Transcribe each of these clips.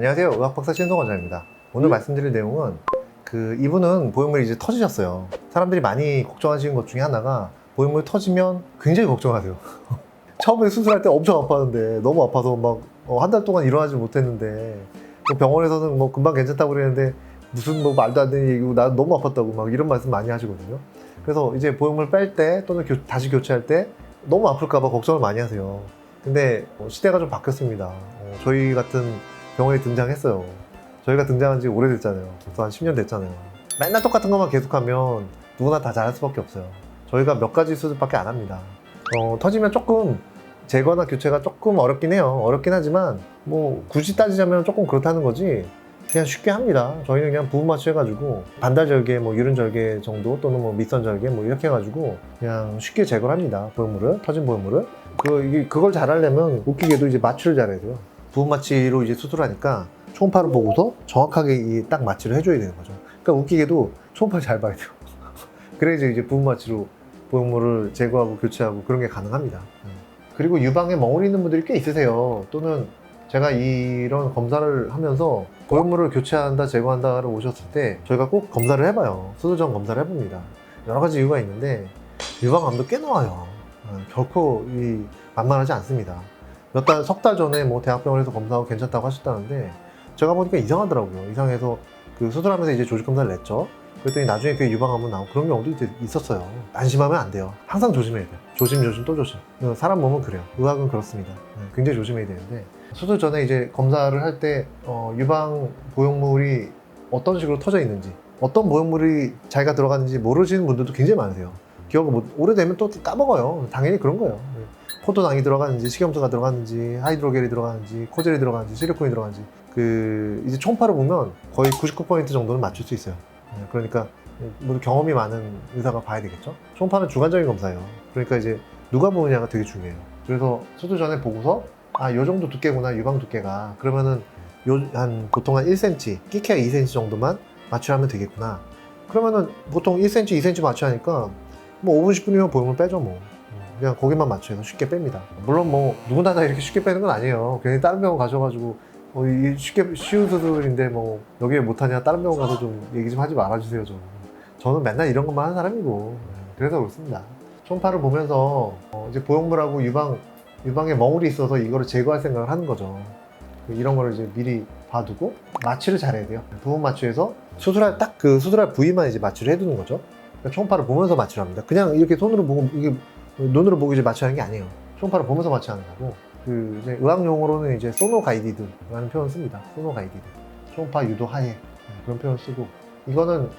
안녕하세요. 의학박사 신성원장입니다. 오늘 말씀드릴 내용은 그 이분은 보형물이 이제 터지셨어요. 사람들이 많이 걱정하시는 것 중에 하나가 보형물 터지면 굉장히 걱정하세요. 처음에 수술할 때 엄청 아팠는데 너무 아파서 막 한 달 동안 일어나지 못했는데 또 병원에서는 뭐 금방 괜찮다고 그랬는데 무슨 뭐 말도 안 되는 얘기고 나 너무 아팠다고 막 이런 말씀 많이 하시거든요. 그래서 이제 보형물 뺄 때 또는 교- 다시 교체할 때 너무 아플까봐 걱정을 많이 하세요. 근데 어, 시대가 좀 바뀌었습니다. 어, 저희 같은 병원에 등장했어요. 저희가 등장한 지 오래됐잖아요. 벌써 한 10년 됐잖아요. 맨날 똑같은 것만 계속하면 누구나 다 잘할 수밖에 없어요. 저희가 몇 가지 수술밖에 안 합니다. 어, 터지면 조금 제거나 교체가 조금 어렵긴 해요. 어렵긴 하지만 뭐 굳이 따지자면 조금 그렇다는 거지 그냥 쉽게 합니다. 저희는 그냥 부분 마취 해가지고 반달 절개, 뭐 유른 절개 정도 또는 뭐 밑선 절개 뭐 이렇게 해가지고 그냥 쉽게 제거를 합니다. 보형물을 터진 보형물을 그 이게 그걸 잘하려면 웃기게도 이제 마취를 잘해야 돼요. 부분 마취로 이제 수술하니까 초음파를 보고서 정확하게 이딱 마취를 해줘야 되는 거죠. 그러니까 웃기게도 초음파를 잘 봐야 돼요. 그래야지 이제 부분 마취로 보형물을 제거하고 교체하고 그런 게 가능합니다. 음. 그리고 유방에 멍울이 있는 분들이 꽤 있으세요. 또는 제가 이런 검사를 하면서 보형물을 교체한다, 제거한다를 오셨을 때 저희가 꼭 검사를 해봐요. 수술 전 검사를 해봅니다. 여러 가지 이유가 있는데 유방암도 꽤 나와요. 어, 결코 이 만만하지 않습니다. 몇 달, 석 달 전에 뭐 대학병원에서 검사하고 괜찮다고 하셨다는데 제가 보니까 이상하더라고요. 이상해서 그 수술하면서 이제 조직 검사를 냈죠. 그랬더니 나중에 그 유방암은 나오고 그런 경우도 이제 있었어요. 안심하면 안 돼요. 항상 조심해야 돼요. 조심, 조심, 또 조심. 어, 사람 몸은 그래요. 의학은 그렇습니다. 네, 굉장히 조심해야 되는데 수술 전에 이제 검사를 할 때 어, 유방 보형물이 어떤 식으로 터져 있는지 어떤 보형물이 자기가 들어갔는지 모르시는 분들도 굉장히 많으세요. 기억을 못, 오래되면 또 까먹어요. 당연히 그런 거예요. 네. 포도당이 들어갔는지, 식염수가 들어갔는지, 하이드로겔이 들어갔는지, 코젤이 들어갔는지, 실리콘이 들어갔는지. 그, 이제 총파를 보면 거의 99% 정도는 맞출 수 있어요. 네, 그러니까, 모두 경험이 많은 의사가 봐야 되겠죠? 총파는 주관적인 검사예요. 그러니까 이제 누가 보느냐가 되게 중요해요. 그래서 수술 전에 보고서, 아, 요 정도 두께구나, 유방 두께가. 그러면은, 요, 한, 보통 한 1cm, 끼케야 2cm 정도만 마취하면 되겠구나. 그러면은 보통 1cm, 2cm 마취하니까 뭐 5분, 10분이면 보형물 빼죠, 뭐. 그냥 거기만 맞춰서 쉽게 뺍니다. 물론 뭐 누구나 다 이렇게 쉽게 빼는 건 아니에요. 괜히 다른 병원 가셔가지고 어, 이 쉽게 쉬운 수술인데 뭐 여기에 못하냐 다른 병원 가서 좀 얘기 좀 하지 말아주세요 좀. 저는 맨날 이런 것만 하는 사람이고 그래서 그렇습니다. 총파를 보면서 어, 이제 보형물하고 유방 유방에 멍울이 있어서 이거를 제거할 생각을 하는 거죠. 그 이런 거를 이제 미리 봐두고 마취를 잘해야 돼요. 부분 마취해서 수술할 딱 그 수술할 부위만 이제 마취를 해두는 거죠. 그러니까 총파를 보면서 마취를 합니다. 그냥 이렇게 손으로 보고 이게 눈으로 보고 이제 마취하는 게 아니에요. 총파를 보면서 마취하는 거고 그 이제 의학 용어로는 이제 소노 가이디드라는 표현을 씁니다. 소노 가이디드. 총파 유도 하에 네, 그런 표현을 쓰고 이거는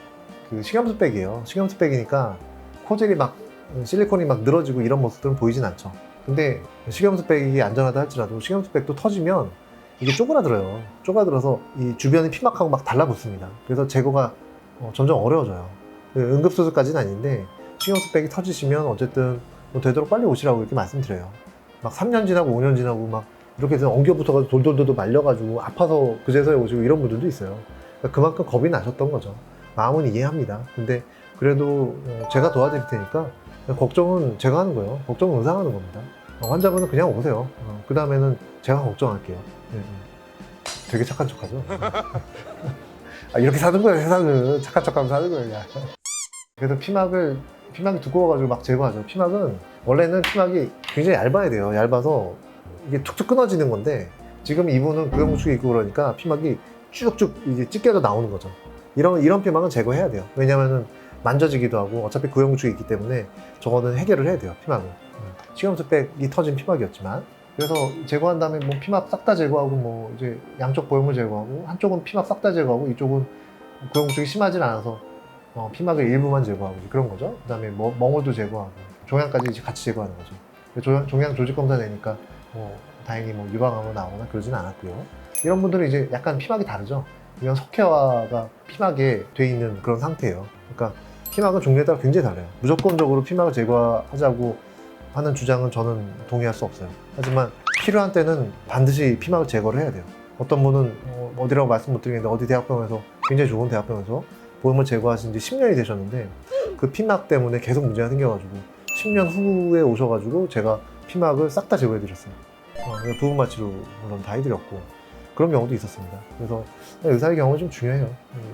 그 식염수백이에요. 식염수백이니까 코젤이 막 실리콘이 막 늘어지고 이런 모습들은 보이진 않죠. 근데 식염수백이 안전하다 할지라도 식염수백도 터지면 이게 쪼그라들어요. 쪼그라들어서 이 주변이 피막하고 막 달라붙습니다. 그래서 제거가 어, 점점 어려워져요. 그 응급수술까지는 아닌데 식염수백이 터지시면 어쨌든 뭐 되도록 빨리 오시라고 이렇게 말씀드려요. 막 3년 지나고 5년 지나고 막 이렇게 해서 엉겨붙어가지고 돌돌돌돌 말려가지고 아파서 그제서야 오시고 이런 분들도 있어요. 그러니까 그만큼 겁이 나셨던 거죠. 마음은 이해합니다. 근데 그래도 어, 제가 도와드릴 테니까 걱정은 제가 하는 거예요. 걱정은 의사가 하는 겁니다. 어, 환자분은 그냥 오세요. 그 다음에는 제가 걱정할게요. 네, 네. 되게 착한 척하죠. 아, 이렇게 사는 거야 세상은 착한 척하면서 사는 거예요. 그래서 피막을 피막이 두꺼워가지고 막 제거하죠. 피막은 원래는 피막이 굉장히 얇아야 돼요. 얇아서 이게 툭툭 끊어지는 건데 지금 이분은 구형축이 있고 그러니까 피막이 쭉쭉 이제 찢겨져 나오는 거죠. 이런 이런 피막은 제거해야 돼요. 왜냐면은 만져지기도 하고 어차피 구형축이 있기 때문에 저거는 해결을 해야 돼요. 피막은 식염수백이 터진 피막이었지만 그래서 제거한 다음에 뭐 피막 싹 다 제거하고 뭐 이제 양쪽 보형물 제거하고 한쪽은 피막 싹 다 제거하고 이쪽은 구형축이 심하진 않아서 어, 피막을 일부만 제거하고 그런 거죠. 그다음에 뭐 멍울도 제거하고 종양까지 같이 제거하는 거죠. 조- 종양 조직 검사 내니까 뭐 다행히 뭐 유방암으로 나오거나 그러진 않았고요. 이런 분들은 이제 약간 피막이 다르죠. 이건 석회화가 피막에 돼 있는 그런 상태예요. 그러니까 피막은 종류에 따라 굉장히 달라요. 무조건적으로 피막을 제거하자고 하는 주장은 저는 동의할 수 없어요. 하지만 필요한 때는 반드시 피막을 제거를 해야 돼요. 어떤 분은 어, 어디라고 말씀 못 드리겠는데 어디 대학병원에서 굉장히 좋은 대학병원에서 보험을 제거하신 지 10년이 되셨는데 그 피막 때문에 계속 문제가 생겨가지고 10년 후에 오셔가지고 제가 피막을 싹 다 제거해 드렸어요. 어, 부분 마취로 물론 다 해드렸고 그런 경우도 있었습니다. 그래서 의사의 경험은 좀 중요해요.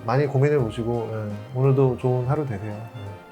많이 고민해 보시고 예, 오늘도 좋은 하루 되세요. 예.